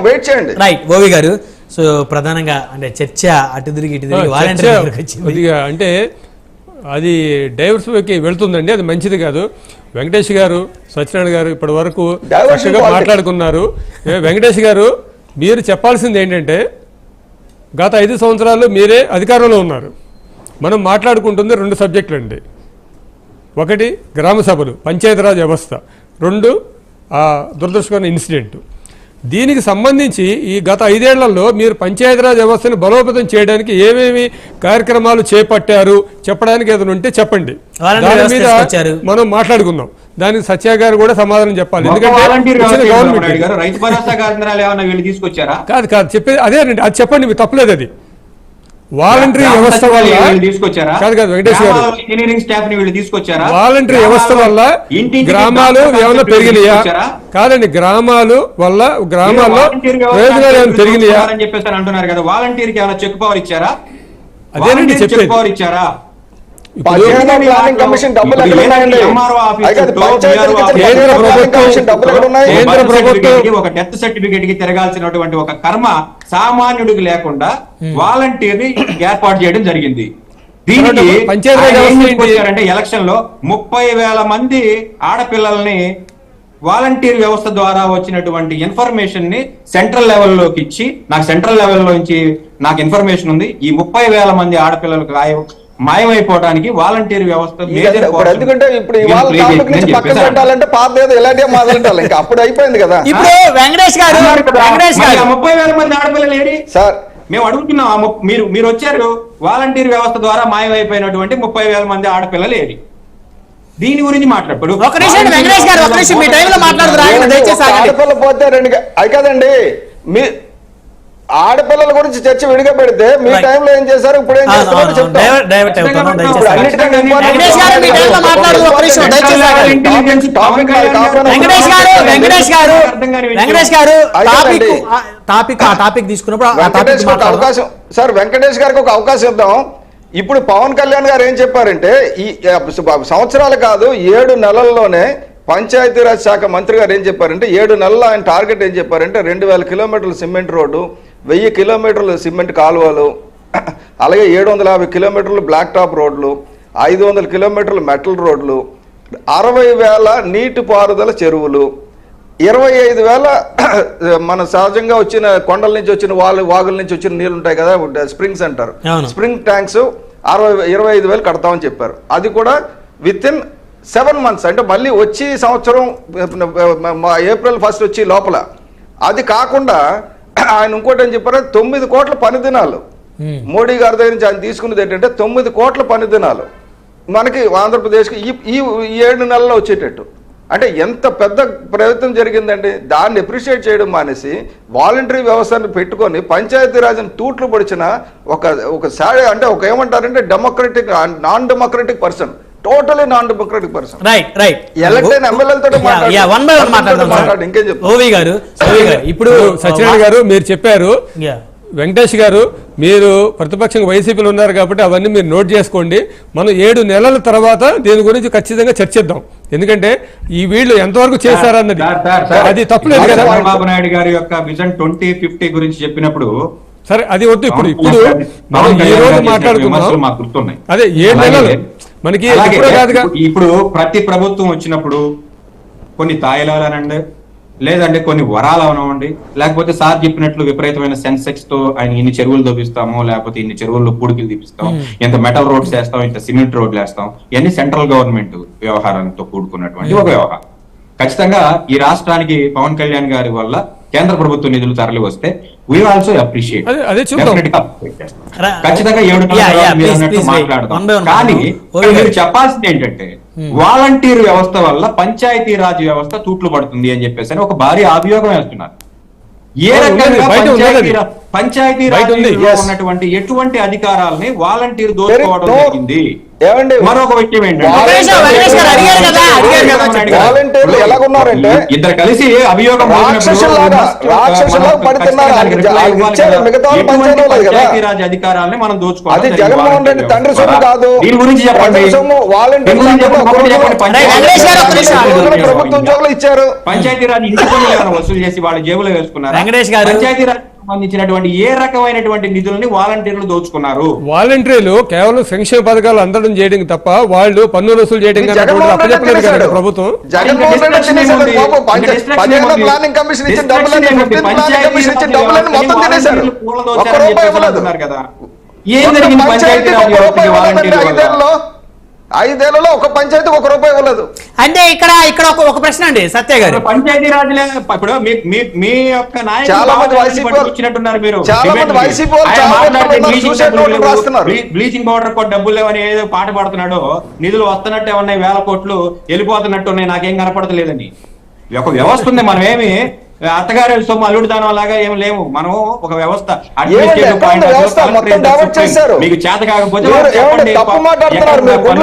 Wait చేయండి. Right ఓవి గారు so ప్రధానంగా అంటే చర్చ అటు తిరిగి ఇటు తిరిగి వాలంటీర్ దగ్గరికి వచ్చింది. కొద్దిగా అంటే అది డైవర్సిఫైకి వెళ్తుందండి అది మంచిది కాదు. వెంకటేష్ గారు సత్యనారాయణ గారు ఇప్పటి వరకు Diversity చక్కగా politics. మాట్లాడుకున్నారు. ఏ, వెంకటేష్ గారు మీరు చెప్పాల్సింది ఏంటంటే గత ఐదు సంవత్సరాలు మీరే అధికారంలో ఉన్నారు. మనం మాట్లాడుకుంటుంది రెండు సబ్జెక్టులు అండి ఒకటి గ్రామ సభలు పంచాయతీరాజ్ వ్యవస్థ. రెండు ఆ దురదృష్టకరమైన ఇన్సిడెంట్. దీనికి సంబంధించి ఈ గత ఐదేళ్ళలో మీరు పంచాయతీరాజ్ వ్యవస్థను బలోపేతం చేయడానికి ఏమేమి కార్యక్రమాలు చేపట్టారు చెప్పడానికి ఏదైనా ఉంటే చెప్పండి. దాని మీద. మనం మాట్లాడుకుందాం. దానికి సత్య గారు కూడా సమాధానం చెప్పాలి. ఎందుకంటే కాదు కాదు. చెప్పేది అదేనండి అది చెప్పండి మీరు తప్పలేదు అది. వాలంటరీ వ్యవస్థ వల్ల తీసుకొచ్చారా? కాదు కాదు వెంకటేష్ గారు. ఇంజనీరింగ్ స్టాఫ్ని వీళ్ళు తీసుకొచ్చారా? వాలంటరీ వ్యవస్థ వల్ల గ్రామాలు ఏమైనా పెరిగినాయా? కాదండి గ్రామాలు వల్ల గ్రామాల్లో ప్రయోజనాలు ఏమైనా పెరిగినాయా? అని చెప్పేసి అంటున్నారు కదా వాలంటీర్కి ఏమైనా చెక్ పవర్ ఇచ్చారా? అదేనండి చెక్ చెప్పేది. పవర్ ఇచ్చారా? ఒక డెత్ సర్టిఫికేట్కి తిరగాల్సినటువంటి ఒక కర్మ సామాన్యుడికి లేకుండా వాలంటీర్ని ఏర్పాటు చేయడం జరిగింది. దీనికి? తీసుకొచ్చారంటే ఎలక్షన్లో ముప్పై వేల మంది ఆడపిల్లల్ని వాలంటీర్ వ్యవస్థ ద్వారా వచ్చినటువంటి ఇన్ఫర్మేషన్ని సెంట్రల్ లెవెల్లోకి ఇచ్చి నాకు సెంట్రల్ లెవెల్ నుంచి నాకు ఇన్ఫర్మేషన్ ఉంది. ఈ ముప్పై వేల మంది ఆడపిల్లలకు మాయమైపోవడానికి వాలంటీర్ వ్యవస్థ ఎందుకంటే ఇప్పుడు ఇవాళ టాపిక్ నుంచి పక్కన పెట్టాలంటే పాత ఏదో ఇలాంటివి మొదలెట్టాలి ఇంకా అప్పుడు అయిపోయింది కదా. ఇప్పుడు వెంకటేష్ గారు వెంకటేష్ గారు. ముప్పై వేల మంది ఆడపిల్లలు ఏడి? సార్. మేము అడుగుతున్నాం మీరు మీరు వచ్చారు వాలంటీర్ వ్యవస్థ ద్వారా మాయమైపోయినటువంటి ముప్పై వేల మంది ఆడపిల్లలు ఏది దీని గురించి మాట్లాడు. ఒక నిమిషం వెంకటేష్ గారు, ఒక నిమిషం మీ టైంలో ఏమండి, దయచేసి. ఆడపిల్ల పోతే రెండు అది కాదండి. మీ ఆడపిల్లల గురించి చర్చ విడిగా పెడితే మీ. టైంలో ఏం చేశారు? ఇప్పుడు ఏం అవకాశం. సార్ వెంకటేష్ గారికి ఒక అవకాశం ఇద్దాం. ఇప్పుడు పవన్ కళ్యాణ్ గారు ఏం చెప్పారంటే ఈ సంవత్సరాలు కాదు ఏడు నెలల్లోనే పంచాయతీరాజ్ శాఖ మంత్రి గారు ఏం చెప్పారంటే ఏడు నెలల్లో ఆయన టార్గెట్ ఏం చెప్పారంటే రెండు వేల కిలోమీటర్ల సిమెంట్ రోడ్డు వెయ్యి కిలోమీటర్ల సిమెంట్ కాలువలు అలాగే ఏడు వందల యాభై కిలోమీటర్లు బ్లాక్ టాప్ రోడ్లు ఐదు వందల కిలోమీటర్లు మెటల్ రోడ్లు అరవై వేల నీటిపారుదల చెరువులు ఇరవై ఐదు వేల మన సహజంగా వచ్చిన కొండల నుంచి వచ్చిన వాళ్ళు వాగుల నుంచి వచ్చిన నీళ్ళు ఉంటాయి కదా స్ప్రింగ్స్ అంటారు అవును. స్ప్రింగ్ ట్యాంక్స్ అరవై ఇరవై ఐదు వేలు కడతామని చెప్పారు. అది కూడా విత్ ఇన్ సెవెన్ మంత్స్ అంటే మళ్ళీ వచ్చి సంవత్సరం ఏప్రిల్ ఫస్ట్ వచ్చి లోపల. అది కాకుండా ఆయన ఇంకోటి ఏం చెప్పారు? తొమ్మిది కోట్ల పని దినాలు. మోడీ గారి దగ్గర నుంచి ఆయన తీసుకున్నది ఏంటంటే తొమ్మిది కోట్ల పని దినాలు. మనకి ఆంధ్రప్రదేశ్కి ఈ ఈ ఏడు నెలల్లో వచ్చేటట్టు. అంటే ఎంత పెద్ద ప్రయత్నం జరిగిందండి దాన్ని అప్రిషియేట్ చేయడం మానేసి వాలంటరీ వ్యవస్థను పెట్టుకొని పంచాయతీరాజ్ని తూట్లు పొడిచిన ఒక ఒక అంటే ఒక ఏమంటారంటే democratic non democratic person totally non democratic person right right అయిన మాట్లాడదాం మాట్లాడు, ఇంకేం గారు ఓవి గారు ఇప్పుడు సత్యనారాయణ గారు మీరు చెప్పారు. వెంకటేష్ గారు మీరు ప్రతిపక్షంగా వైసీపీలో ఉన్నారు కాబట్టి అవన్నీ మీరు నోట్ చేసుకోండి. మనం ఏడు నెలల తర్వాత దీని గురించి ఖచ్చితంగా చర్చిద్దాం. ఎందుకంటే ఈ వీళ్ళు ఎంతవరకు చేశారన్నది సార్, సార్, సార్. అది తప్పులేదు కదా. చంద్రబాబు నాయుడు గారి యొక్క విజన్ ట్వంటీ ఫిఫ్టీ గురించి చెప్పినప్పుడు సరే అది వద్దు ఇప్పుడు. ఇప్పుడు మనం ఈ రోజు గుర్తున్నాయి. అదే ఏడు నెలలు. మనకి ఇప్పుడే ప్రతి ప్రభుత్వం వచ్చినప్పుడు కొన్ని తాయిలాలనండి లేదంటే కొన్ని వరాలు అవనివ్వండి లేకపోతే సార్ చెప్పినట్లు విపరీతమైన సెన్సెక్స్తో ఆయన ఇన్ని చెరువులు దోపిస్తాము లేకపోతే ఇన్ని చెరువుల్లో పూడికలు తీపిస్తాం ఇంత మెటల్ రోడ్స్ వేస్తాం ఇంత సిమెంట్ రోడ్లు వేస్తాం ఇవన్నీ సెంట్రల్ గవర్నమెంట్ వ్యవహారంతో కూడుకున్నటువంటి ఒక వ్యవహారం. ఖచ్చితంగా ఈ రాష్ట్రానికి పవన్ కళ్యాణ్ గారి వల్ల కేంద్ర ప్రభుత్వ నిధులు తరలి వస్తే వీ ఆల్సో అప్రిషియేట్ అదే- ఖచ్చితంగా ఏడు మీరు. మాట్లాడదాం. కానీ. చెప్పాల్సింది ఏంటంటే వాలంటీర్ వ్యవస్థ వల్ల పంచాయతీ రాజ్ వ్యవస్థ తూట్లు పడుతుంది అని చెప్పేసి అని ఒక భారీ అభియోగం వేస్తున్నారు. ఏ రకంగా పంచాయతీ. ఉన్నటువంటి ఎటువంటి అధికారాలని వాలంటీర్ దోచుకోవడం జరిగింది ఏమండి మరొక విషయం ఏంటంటే. వాలంటీర్లు ఎలాగున్నారంటే ఇద్దరు కలిసి అభియోగం రాక్షసుల్లాగా, రాక్షసుల్లాగా పడి తిన్నారు. వాళ్ళకి వాళ్ళకి ఇచ్చారు. మిగతా వాళ్ళు పంచాయతీ వాళ్ళది కదా. పంచాయతీ అధికారాలని మనం అది. జగన్మోహన్ రెడ్డి తండ్రి సొమ్ము కాదు దీని గురించి చెప్పండి ప్రభుత్వ ఉద్యోగులు ఇచ్చారు పంచాయతీ రాజ్ ఇంటి ఏమైనా వసూలు చేసి వాళ్ళ జేబులో వేసుకున్నారు వెంకటేష్ గారు. పంచాయతీ రాజ్ సంబంధించినటువంటి ఏ రకమైనటువంటి నిధులని వాలంటీర్లు దోచుకున్నారు? వాలంటీర్లు కేవలం సంక్షేమ పథకాలు అందడం చేయడం తప్ప వాళ్ళు పన్నులు వసూలు చేయడం. ప్రభుత్వం. ఏం జరిగింది పంచాయతీ వాలంటీర్ల? ఐదేళ్ళలో ఒక పంచాయతీ ఒక రూపాయి ఇవ్వలేదు. అంటే ఇక్కడ ఇక్కడ ఒక ఒక ప్రశ్న అండి సత్య గారు. పంచాయతీ రాజులే ఇప్పుడు మీ యొక్క నాయకులు చాలా మంది వైసీపీ మీరు. చాలా మంది. వైసీపీ బ్లీచింగ్ రాస్తున్నారు. పౌడర్ కూడా డబ్బులు లేవని ఏదో పాట పాడుతున్నాడు. నిధులు వస్తున్నట్టే ఉన్నాయి వేల కోట్లు వెళ్ళిపోతున్నట్టు ఉన్నాయి నాకేం కనపడతలేదని. ఒక వ్యవస్థ ఉంది మనం ఏమి అత్తగారి సొమ్ము అల్లుడు దానం లాగా ఏమి లేవు. మనం ఒక వ్యవస్థ. మీకు చేత కాకపోతే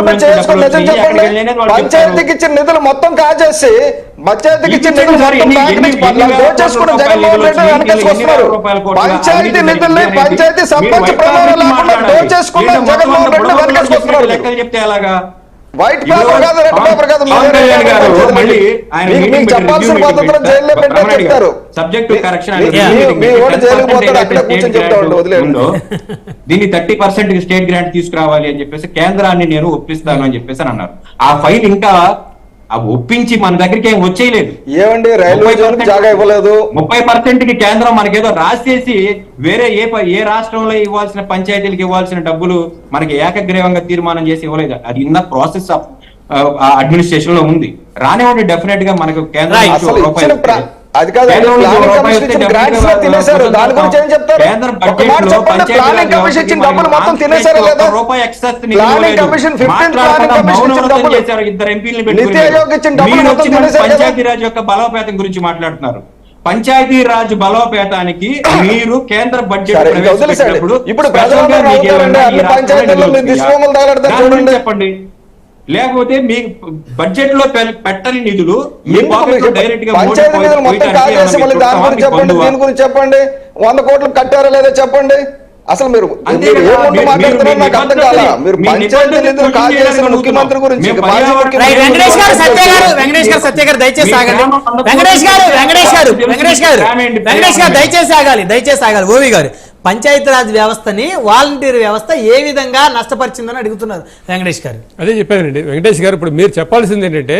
పంచాయతీకి చెప్తారు. ఇచ్చిన నిధులు మొత్తం కాజేసి పంచాయతీకి ఇచ్చిన ఎన్ని నిధులు పంచాయతీ నిధుల్ని. పంచాయతీ సర్పంచ్ ప్రమాణం లేకుండా. దోచేసుకున్న జగన్మోహన్ రెడ్డి లెక్కలు చెప్తే అలాగా వైట్ పేపర్ కాదు రెడ్ పేపర్ కాదు మీకు- చెప్పాల్సిన మీటింగ్ జైల్లో చెప్తారు గారు, సబ్జెక్ట్ మీ- కరెక్షన్ మీ- అనేది మీ- మీటింగ్ మీ పెట్టి వాడు 10% జైలుకి పోతాడు ఏదైతే అక్కడే స్టేట్ కూర్చొని చెప్తా గ్రాంట్ ఉండు వదిలేదు ఉందో, దీన్ని థర్టీ పర్సెంట్ స్టేట్ గ్రాంట్ తీసుకురావాలి అని చెప్పేసి కేంద్రాన్ని నేను ఒప్పిస్తాను అని చెప్పేసి అని అన్నారు. ఆ ఫైల్ ఇంకా ఆ ఒప్పించి మన దగ్గరికి ఏం వచ్చేయలేదు. ఏమండి రైల్వే జోన్ జాగా ఇవ్వలేదు. ముప్పై పర్సెంట్కి కేంద్రం మనకేదో రాసేసి వేరే ఏ ఏ రాష్ట్రంలో ఇవ్వాల్సిన పంచాయతీలకు ఇవ్వాల్సిన డబ్బులు మనకి ఏకగ్రీవంగా తీర్మానం చేసి ఇవ్వలేదు. అది ఇన్న ప్రాసెస్ ఆఫ్ అడ్మినిస్ట్రేషన్లో ఉంది. రానివ్వండి డెఫినెట్గా మనకు కేంద్రం అది కాదు దాని గురించి ఏం చెప్తారు? ప్లానింగ్ కమిషన్ ఇచ్చిన డబ్బులు మొత్తం తినేశారా లేదా planning. Commission fifteen planning commission ఇచ్చిన డబ్బులు చేశారు ఇద్దరు నితి ఆయోగ్ ఇచ్చిన డబ్బులు మొత్తం వచ్చి మన తినేశారు కదా? పంచాయతీ రాజ్ యొక్క బలోపేతం గురించి మాట్లాడుతున్నారు. పంచాయతీ రాజ్ బలోపేతానికి మీరు కేంద్ర బడ్జెట్ ఇప్పుడు. చెప్పండి. లేకపోతే మీ బడ్జెట్లో పె- పెట్టని నిధులు గురించి చెప్పండి బంధువా? దీని గురించి చెప్పండి వంద కోట్లు కట్టారా లేదా చెప్పండి అసలు మీరు నాకు అర్థం కాల పంచాయతీ నిధులు చేయడానికి ముఖ్యమంత్రి గురించి వెంకటేష్ గారు సత్య గారు మాట్లాడుతున్నారు. వెంకటేష్ గారు సత్య గారు దయచేసి ఆగండి వెంకటేష్ గారు. వెంకటేష్ గారు. వెంకటేష్? వెంకటేష్ దయచేసి ఆగాలి దయచేసి ఆగాలి ఓవి గారు పంచాయతీరాజ్ వ్యవస్థని వాలంటీర్ వ్యవస్థ ఏ విధంగా నష్టపరిచిందని అడుగుతున్నారు వెంకటేష్ గారు. అదే చెప్పానండి. వెంకటేష్ గారు ఇప్పుడు మీరు చెప్పాల్సింది ఏంటంటే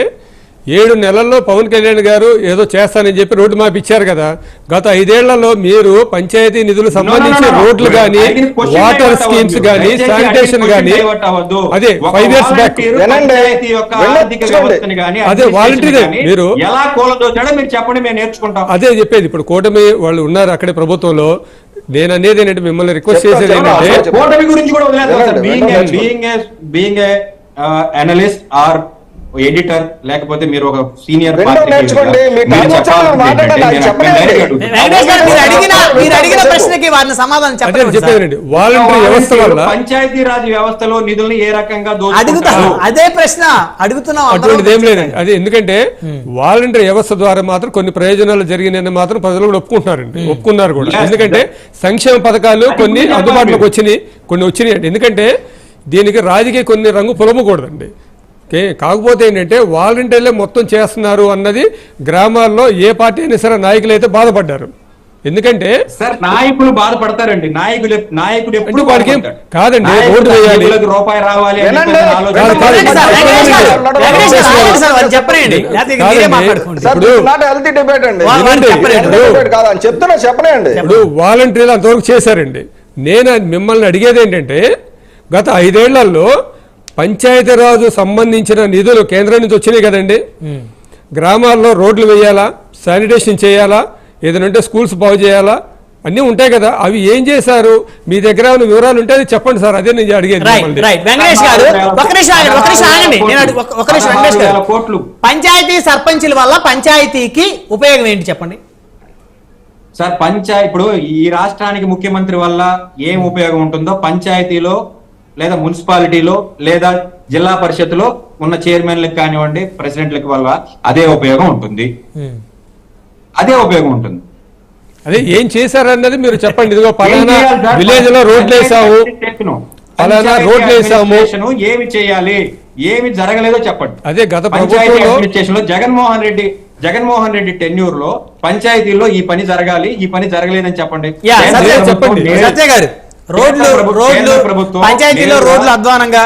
ఏడు నెలల్లో పవన్ కళ్యాణ్ గారు ఏదో చేస్తానని చెప్పి రోడ్డు మ్యాప్ ఇచ్చారు కదా. గత ఐదేళ్ళలో మీరు పంచాయతీ నిధులు సంబంధించి. రోడ్లు కానీ వాటర్ స్కీమ్స్. కానీ శానిటేషన్ కానీ. అదే ఫైవ్ ఇయర్స్ బ్యాక్ అదే కానీ మీరు- ఎలా కూలదోచాడో మీరు చెప్పండి మేము నేర్చుకుంటాం. అదే చెప్పేది. ఇప్పుడు కూటమి వాళ్ళు ఉన్నారు అక్కడే ప్రభుత్వంలో. నేను అనేది ఏంటంటే మిమ్మల్ని రిక్వెస్ట్ చేసేది. ఏంటంటే. కూటమి గురించి కూడా అనలిస్ట్ ఆర్ ఎడిటర్ లేకపోతే మీరు ఒక సీనియర్ పంచాయతీ రాజ్ వ్యవస్థలో నిధుల్ని ఏ రకంగా అదే ప్రశ్న. అడుగుతున్నాం. అటువంటిది ఏం లేదండి. అది ఎందుకంటే వాలంటరీ వ్యవస్థ ద్వారా మాత్రం కొన్ని ప్రయోజనాలు జరిగినాయని మాత్రం ప్రజలు కూడా ఒప్పుకుంటున్నారండి. ఒప్పుకున్నారు కూడా. ఎందుకంటే సంక్షేమ పథకాలు కొన్ని అందుబాటులోకి. వచ్చినాయి కొన్ని వచ్చినాయి అండి ఎందుకంటే దీనికి రాజకీయ కొన్ని రంగు పొలమకూడదండి ఓకే? కాకపోతే ఏంటంటే వాలంటీర్లే మొత్తం చేస్తున్నారు అన్నది గ్రామాల్లో ఏ పార్టీ అయినా సరే నాయకులు అయితే బాధపడ్డారు. ఎందుకంటే సార్ నాయకులు బాధపడతారండి. నాయకులు నాయకుడు ఎప్పుడు వాడికి. కాదండి, రోడ్డు వేయాలి. రూపాయి రావాలి చెప్పనండి అని చెప్తున్నా చెప్పనేయండి. ఇప్పుడు వాలంటీర్లు అంతవరకు చేశారండి. నేను మిమ్మల్ని అడిగేది ఏంటంటే గత ఐదేళ్ళలో పంచాయతీరాజు సంబంధించిన నిధులు కేంద్రం నుంచి వచ్చినాయి కదండి. గ్రామాల్లో రోడ్లు వేయాలా శానిటేషన్ చేయాలా ఏదైనా ఉంటే స్కూల్స్ బాగు చేయాలా అన్నీ ఉంటాయి కదా. అవి ఏం చేశారు? మీ దగ్గర వివరాలు ఉంటే చెప్పండి సార్. అదే నేను అడిగేది పంచాయతీ సర్పంచుల వల్ల పంచాయతీకి ఉపయోగం ఏంటి చెప్పండి? సార్ పంచాయతీ ఇప్పుడు ఈ రాష్ట్రానికి ముఖ్యమంత్రి వల్ల ఏం ఉపయోగం ఉంటుందో పంచాయతీలో లేదా మున్సిపాలిటీలో లేదా జిల్లా పరిషత్లో ఉన్న చైర్మన్లకు కానివ్వండి ప్రెసిడెంట్లకు వల్ల అదే ఉపయోగం ఉంటుంది. అదే ఉపయోగం ఉంటుంది. అదే ఏం చేశారన్నది మీరు చెప్పండి. ఇదిగో పలానా? విలేజ్లో రోడ్లు వేసాము పలానా రోడ్లు వేసాము ఏమి చేయాలి? ఏమి జరగలేదో చెప్పండి. అదే గత పంచాయతీ అడ్మినిస్ట్రేషన్లో జగన్మోహన్ రెడ్డి జగన్మోహన్ రెడ్డి టెన్యూర్లో పంచాయతీలో ఈ పని జరగాలి ఈ పని జరగలేదని చెప్పండి. చెప్పండి. రోడ్లు రోడ్లు పంచాయతీలో రోడ్లు అధ్వానంగా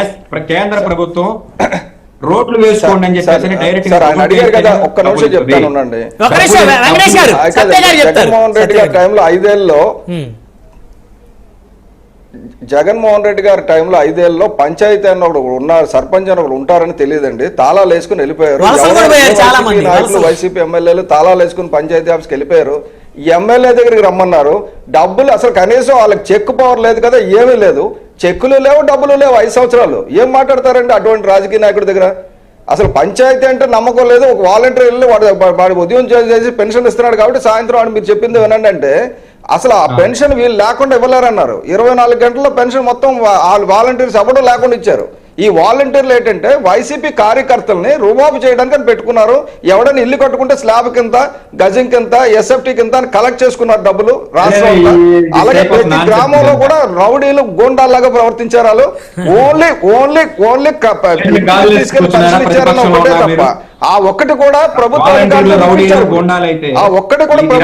ఎస్ కేంద్ర ప్రభుత్వం రోడ్లు వేసుకోండి అని సార్, చెప్పేసి డైరెక్ట్ ఆయన అడిగారు కదా ఒక్క నిమిషం చెప్తాను ఉండండి జగన్మోహన్ రెడ్డి గారి. టైంలో ఐదేళ్ళలో. జగన్మోహన్ రెడ్డి గారి టైంలో ఐదేళ్ళలో పంచాయతీ అని ఒకడు ఉన్నారు సర్పంచ్ అని ఒకడు ఉంటారని తెలియదండి తాళాలు వేసుకుని వెళ్ళిపోయారు వైసీపీ మంది, నాయకులు వలసలు. వైసీపీ ఎమ్మెల్యేలు తాళాలు వేసుకుని పంచాయతీ ఆఫీస్కి వెళ్ళిపోయారు ఎమ్మెల్యే దగ్గరికి రమ్మన్నారు. డబ్బులు అసలు కనీసం వాళ్ళకి చెక్ పవర్ లేదు కదా ఏమీ లేదు. చెక్కులు లేవు డబ్బులు లేవు ఐదు సంవత్సరాలు. ఏం మాట్లాడతారండి అటువంటి రాజకీయ నాయకుడి దగ్గర? అసలు పంచాయతీ అంటే నమ్మకం లేదు. ఒక వాలంటీర్ వెళ్ళి వాడు వాడి ఉదయం చేసి పెన్షన్ ఇస్తున్నాడు కాబట్టి సాయంత్రం వాడు మీరు చెప్పింది వినండి అంటే అసలు ఆ పెన్షన్ వీళ్ళు లేకుండా ఇవ్వలేరన్నారు. ఇరవై నాలుగు గంటల్లో పెన్షన్ మొత్తం వాళ్ళు వాలంటీర్స్ అవ్వడం లేకుండా ఇచ్చారు. ఈ వాలంటీర్లు ఏంటంటే వైసీపీ కార్యకర్తల్ని రుబాబు చేయడానికి అని పెట్టుకున్నారు ఎవడైనా ఇల్లు కట్టుకుంటే స్లాబ్ కింద గజం కింద ఎస్ఎఫ్టీ కింద అని కలెక్ట్ చేసుకున్నారు డబ్బులు రాష్ట్రం అంతా. ఈ- ఈ అలాగే ప్రతి గ్రామంలో. కూడా రౌడీలు గూండాల్లాగా ప్రవర్తించారు వాళ్ళు ఓన్లీ ఓన్లీ ఓన్లీ తీసుకెళ్ళి ఇచ్చారన్న ఒకటే తప్ప? ఆ ఒక్కటి కూడా ప్రభుత్వ ఆ ఒక్కటి కూడా నేను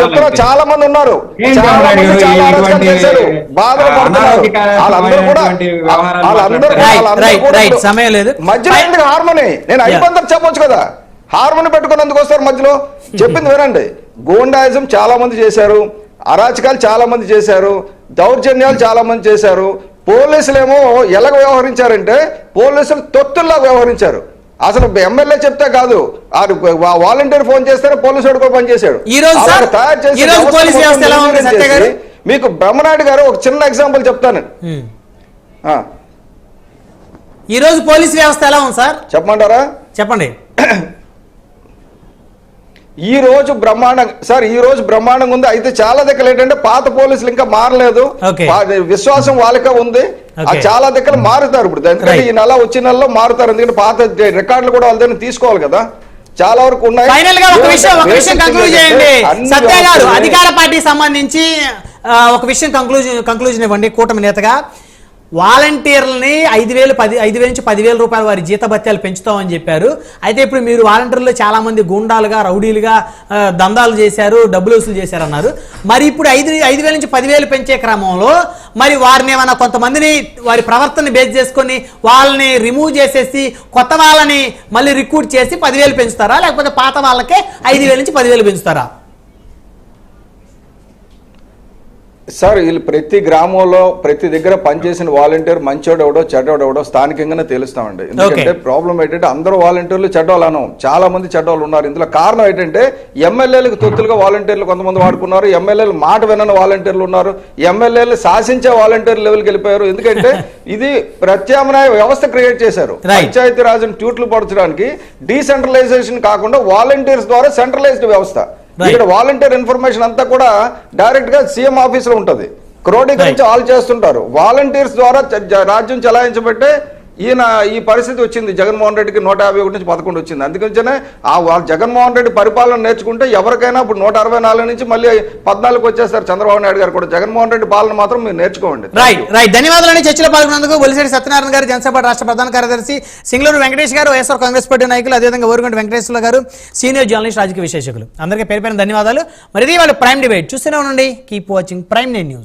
చెప్తున్నా. చాలా మంది ఉన్నారు. చాలా మంది చాలా చేశారు. బాధలు పడుతున్నారు వాళ్ళందరూ కూడా వాళ్ళందరూ వాళ్ళందరూ. మధ్యలో. ఎందుకు హార్మోని? నేను. అయిపోయిందని చెప్పొచ్చు కదా. హార్మోని పెట్టుకుని ఎందుకు వస్తారు మధ్యలో? చెప్పింది వినండి. గోండాయిజం చాలా మంది చేశారు. అరాచకాలు చాలా మంది చేశారు. దౌర్జన్యాలు చాలా మంది చేశారు. పోలీసులేమో ఎలాగ వ్యవహరించారంటే పోలీసులు తొత్తుల్లా వ్యవహరించారు. అసలు ఎమ్మెల్యే చెప్తే కాదు. వాలంటీర్ ఫోన్ చేస్తేనే పోలీసు వాడు కూడా పనిచేశాడు. మీకు బ్రహ్మనాయుడు గారు ఒక చిన్న ఎగ్జాంపుల్ చెప్తాను. ఈ రోజు పోలీస్ వ్యవస్థ ఎలా ఉంది సార్? చెప్పమంటారా? చెప్పండి. ఈ రోజు బ్రహ్మాండం సార్ ఈ రోజు బ్రహ్మాండంగా ఉంది. అయితే చాలా దగ్గర ఏంటంటే పాత పోలీసులు ఇంకా మారలేదు. విశ్వాసం వాళ్ళకే ఉంది. చాలా దగ్గర మారుతారు ఇప్పుడు. ఎందుకంటే. ఈ నెల వచ్చే నెలలో మారుతారు. ఎందుకంటే పాత రికార్డులు కూడా వాళ్ళ దగ్గర తీసుకోవాలి కదా. చాలా వరకు ఉన్నాయి. ఫైనల్గా ఒక విషయం ఒక చేయండి. సత్య గారు అధికార పార్టీకి సంబంధించి ఒక విషయం కంక్లూజన్ కంక్లూజన్ ఇవ్వండి. కూటమి నేతగా వాలంటీర్లని ఐదు వేలు పది ఐదు వేల నుంచి పదివేల రూపాయల వారి జీతభత్యాలు పెంచుతామని చెప్పారు. అయితే ఇప్పుడు మీరు వాలంటీర్లు చాలామంది గుండాలుగా రౌడీలుగా దందాలు చేశారు డబ్బులు వసూలు చేశారన్నారు. మరి ఇప్పుడు ఐదు ఐదు వేల నుంచి పదివేలు పెంచే క్రమంలో మరి వారిని ఏమైనా కొంతమందిని వారి ప్రవర్తన బేస్ చేసుకొని వాళ్ళని రిమూవ్ చేసేసి కొత్త వాళ్ళని మళ్ళీ రిక్రూట్ చేసి పదివేలు పెంచుతారా? లేకపోతే పాత వాళ్ళకే ఐదు వేల నుంచి పదివేలు పెంచుతారా? సార్ వీళ్ళు ప్రతి గ్రామంలో ప్రతి దగ్గర పనిచేసిన వాలంటీర్ మంచోడు ఎవడో చెడ్డోడు ఎవడో స్థానికంగానే తెలుస్తామండి. ఎందుకంటే ప్రాబ్లం ఏంటంటే అందరూ వాలంటీర్లు చెడ్డోళ్ళను. చాలా మంది చెడ్డోళ్ళు ఉన్నారు. ఇందులో కారణం ఏంటంటే ఎమ్మెల్యేలకు తొత్తులుగా వాలంటీర్లు కొంతమంది వాడుకున్నారు. ఎమ్మెల్యేలు మాట వినని వాలంటీర్లు ఉన్నారు. ఎమ్మెల్యేలు శాసించే వాలంటీర్ లెవెల్కి వెళ్ళిపోయారు. ఎందుకంటే ఇది ప్రత్యామ్నాయ వ్యవస్థ క్రియేట్ చేశారు. పంచాయతీ రాజును ట్యూట్లు పరచడానికి డీసెంట్రలైజేషన్ కాకుండా వాలంటీర్స్ ద్వారా సెంట్రలైజ్డ్ వ్యవస్థ. ఇక్కడ వాలంటీర్ ఇన్ఫర్మేషన్ అంతా కూడా డైరెక్ట్గా సీఎం ఆఫీస్లో ఉంటది. క్రోడీకరించి ఆల్ చేస్తుంటారు. వాలంటీర్స్ ద్వారా రాజ్యం చలాయించబట్టే ఈయన ఈ పరిస్థితి వచ్చింది. జగన్మోహన్ రెడ్డికి నూట యాభై ఒకటి నుంచి పదకొండు వచ్చింది. అందుకనే ఆ జగన్మోహన్ రెడ్డి పరిపాలన నేర్చుకుంటే ఎవరికైనా ఇప్పుడు నూట అరవై నాలుగు నుంచి మళ్ళీ పద్నాలుగు వచ్చేస్తారు చంద్రబాబు నాయుడు గారు కూడా. జగన్మోహన్ రెడ్డి పాలన మాత్రం మీరు నేర్చుకోండి. రైట్ రైట్ ధన్యవాదాలని చర్చలో పాల్గొన్నందుకు బొలిశెట్టి సత్యనారాయణ గారు జనసభ రాష్ట్ర ప్రధాన కార్యదర్శి సింగళూరు వెంకటేష్ గారు వైఎస్ఆర్ కాంగ్రెస్ పార్టీ నాయకులు అదేవిధంగా ఓరుగంటి వెంకటేశ్వర గారు సీనియర్ జర్నలిస్ట్ రాజకీయ విశేషకులు అందరికీ పేరు ధన్యవాదాలు. మరి ఇది వాళ్ళ ప్రైమ్ డిబేట్. చూస్తూనే ఉండండి. Keep watching prime nine news